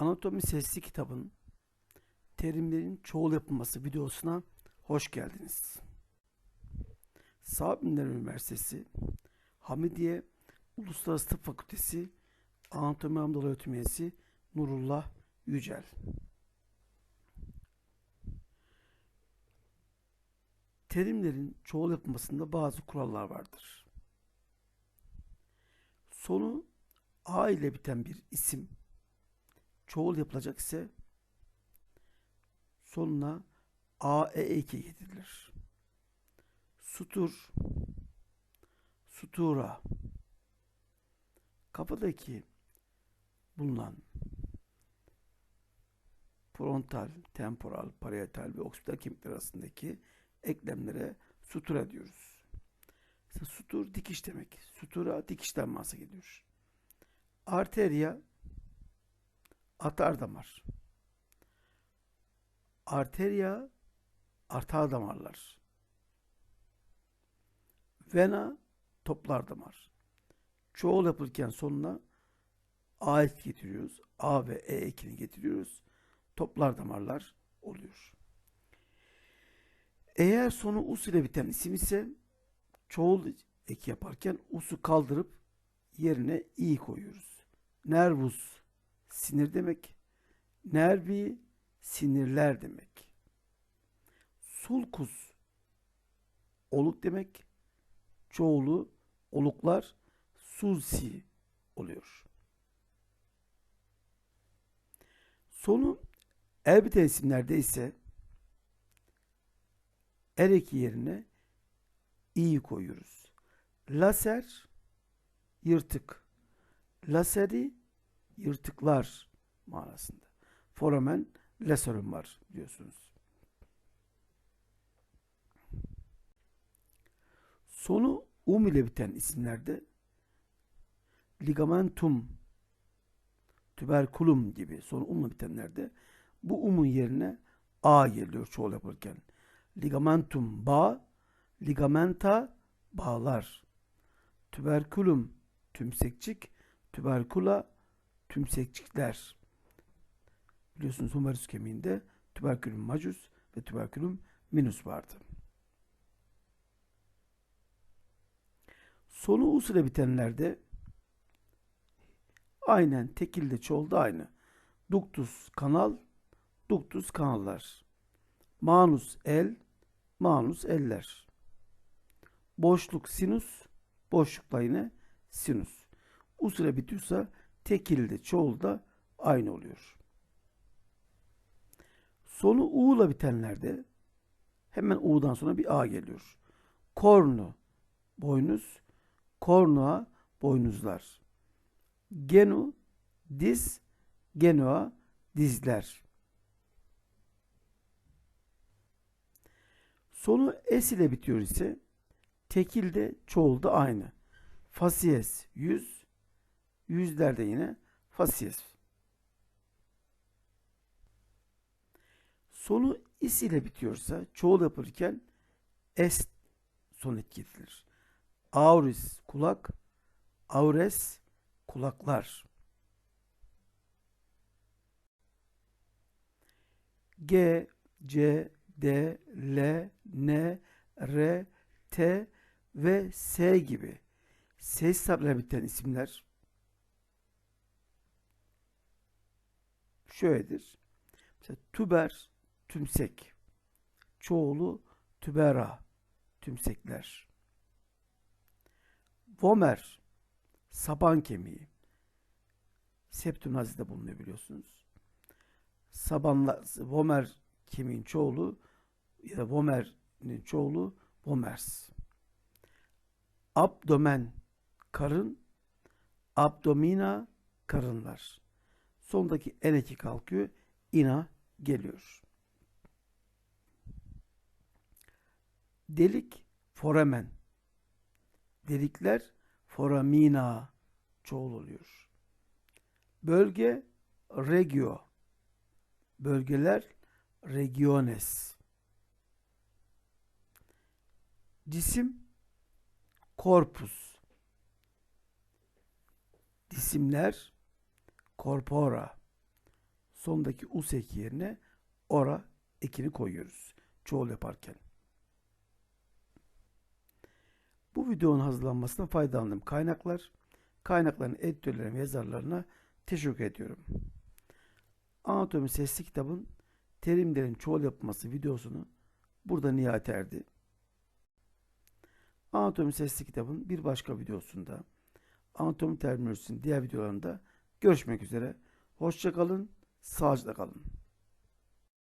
Anatomi Sesli kitabın terimlerin çoğul yapılması videosuna hoş geldiniz. Sağ Bilimler Üniversitesi Hamidiye Uluslararası Tıp Fakültesi Anatomi Anadolu Öğretim Üyesi Nurullah Yücel. Terimlerin çoğul yapılmasında bazı kurallar vardır. Sonu A ile biten bir isim çoğul yapılacak ise sonuna AE eki getirilir. Sutur, sutura, kafadaki bulunan frontal, temporal, parietal ve oksipital kemikler arasındaki eklemlere sutura diyoruz. Mesela sutur dikiş demek. Sutura dikişten masa geliyor. Atar damar. Arteria artar damarlar. Vena toplar damar. Çoğul yapılırken sonuna A ek getiriyoruz. A ve E ekini getiriyoruz. Toplar damarlar oluyor. Eğer sonu us ile biten isim ise çoğul eki yaparken us'u kaldırıp yerine i koyuyoruz. Nervus sinir demek. Nervi sinirler demek. Sulcus oluk demek. Çoğulu oluklar sulsi oluyor. Sonu elbette isimlerde ise er eki yerine i'yi koyuyoruz. Laser yırtık. Laseri yırtıklar manasında. Foramen laserum var diyorsunuz. Sonu um ile biten isimlerde ligamentum, tuberculum gibi sonu umla bitenlerde bu umun yerine a geliyor çoğul yapılırken. Ligamentum bağ, ligamenta bağlar. Tuberculum tümsekçik, tuberkula tümsekçikler. Biliyorsunuz humerus kemiğinde tuberculum majus ve tuberculum minus vardı. Sonu us bitenlerde aynen tekilde çoğulda aynı. Ductus kanal, ductus kanallar. Manus el, manus eller. Boşluk sinüs, boşlukla yine sinüs. Us ile bitiyorsa tekilde çoğulda aynı oluyor. Sonu U ile bitenlerde hemen U'dan sonra bir A geliyor. Kornu, boynuz, kornua, boynuzlar. Genu, diz, genua, dizler. Sonu S ile bitiyor ise tekilde çoğulda aynı. Facies, yüz, yüzlerde yine facies. Sonu is ile bitiyorsa çoğul yapılırken s son etkilidir. Auris kulak, aures kulaklar. G, C, D, L, N, R, T ve S gibi ses harflerle biten isimler şöyledir. Mesela tüber, tümsek. Çoğulu tübera, tümsekler. Vomer, saban kemiği. Septum nazide bulunuyor biliyorsunuz. Sabanla, vomer kemiğin çoğulu ya da vomer'in çoğulu vomers. Abdomen, karın, abdomina, karınlar. Sondaki en eki kalkıyor, ina geliyor. Delik foramen. Delikler foramina çoğul oluyor. Bölge regio. Bölgeler regiones. Cisim corpus. Cisimler corpora. sondaki us eki yerine ora ekini koyuyoruz. Çoğul yaparken. Bu videonun hazırlanmasına faydalandığım kaynaklar, kaynakların editörlerine ve yazarlarına teşekkür ediyorum. Anatomi Sesli Kitabın terimlerin çoğul yapılması videosunu burada nihayet erdi. Anatomi Sesli Kitabın bir başka videosunda anatomi terminolojisinin diğer videolarında görüşmek üzere. Hoşçakalın, sağlıcakla kalın.